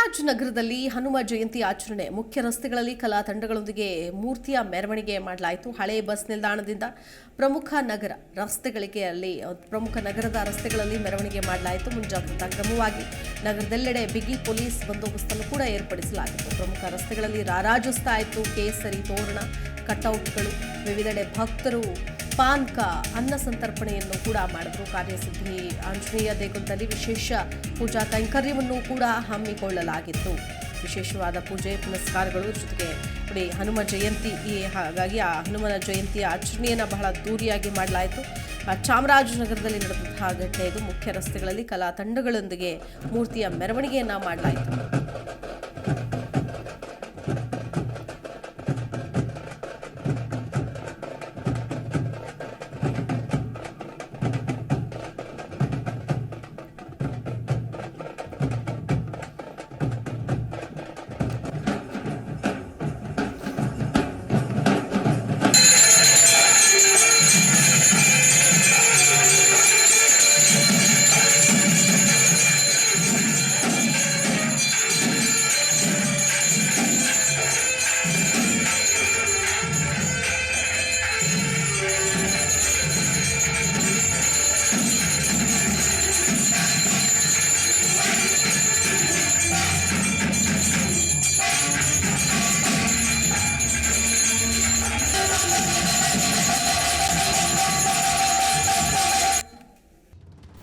ಚಾಮರಾಜನಗರದಲ್ಲಿ ಹನುಮ ಜಯಂತಿ ಆಚರಣೆ. ಮುಖ್ಯ ರಸ್ತೆಗಳಲ್ಲಿ ಕಲಾ ತಂಡಗಳೊಂದಿಗೆ ಮೂರ್ತಿಯ ಮೆರವಣಿಗೆ ಮಾಡಲಾಯಿತು. ಹಳೆ ಬಸ್ ನಿಲ್ದಾಣದಿಂದ ಪ್ರಮುಖ ನಗರ ರಸ್ತೆಗಳಿಗೆ ಅಲ್ಲಿ ಪ್ರಮುಖ ನಗರದ ರಸ್ತೆಗಳಲ್ಲಿ ಮೆರವಣಿಗೆ ಮಾಡಲಾಯಿತು. ಮುಂಜಾಗ್ರತಾ ಕ್ರಮವಾಗಿ ನಗರದೆಲ್ಲೆಡೆ ಬಿಗಿ ಪೊಲೀಸ್ ಬಂದೋಬಸ್ತನ್ನು ಕೂಡ ಏರ್ಪಡಿಸಲಾಗಿತ್ತು. ಪ್ರಮುಖ ರಸ್ತೆಗಳಲ್ಲಿ ರಾರಾಜಿಸ್ತಾ ಇತ್ತು ಕೇಸರಿ ತೋರಣ, ಕಟೌಟ್ಗಳು, ವಿವಿಧೆಡೆ ಭಕ್ತರು ಪಾನ್ಕ ಅನ್ನ ಸಂತರ್ಪಣೆಯನ್ನು ಕೂಡ ಮಾಡಿದ್ರು ಕಾರ್ಯಸಿದ್ಧಿ ಆಂಜನೇಯ ದೇಗುಲದಲ್ಲಿ ವಿಶೇಷ ಪೂಜಾ ಕೈಂಕರ್ಯವನ್ನು ಕೂಡ ಹಮ್ಮಿಕೊಳ್ಳಲಾಗಿತ್ತು. ವಿಶೇಷವಾದ ಪೂಜೆ ಪುನಸ್ಕಾರಗಳು ಜೊತೆಗೆ ನೋಡಿ ಹನುಮ ಜಯಂತಿ ಈ ಹಾಗಾಗಿ ಆ ಹನುಮನ ಜಯಂತಿಯ ಆಚರಣೆಯನ್ನು ಬಹಳ ದೂರಿಯಾಗಿ ಮಾಡಲಾಯಿತು. ಚಾಮರಾಜನಗರದಲ್ಲಿ ನಡೆದಂತಹ ಘಟನೆ ಇದು ಮುಖ್ಯ ರಸ್ತೆಗಳಲ್ಲಿ ಕಲಾ ತಂಡಗಳೊಂದಿಗೆ ಮೂರ್ತಿಯ ಮೆರವಣಿಗೆಯನ್ನು ಮಾಡಲಾಯಿತು.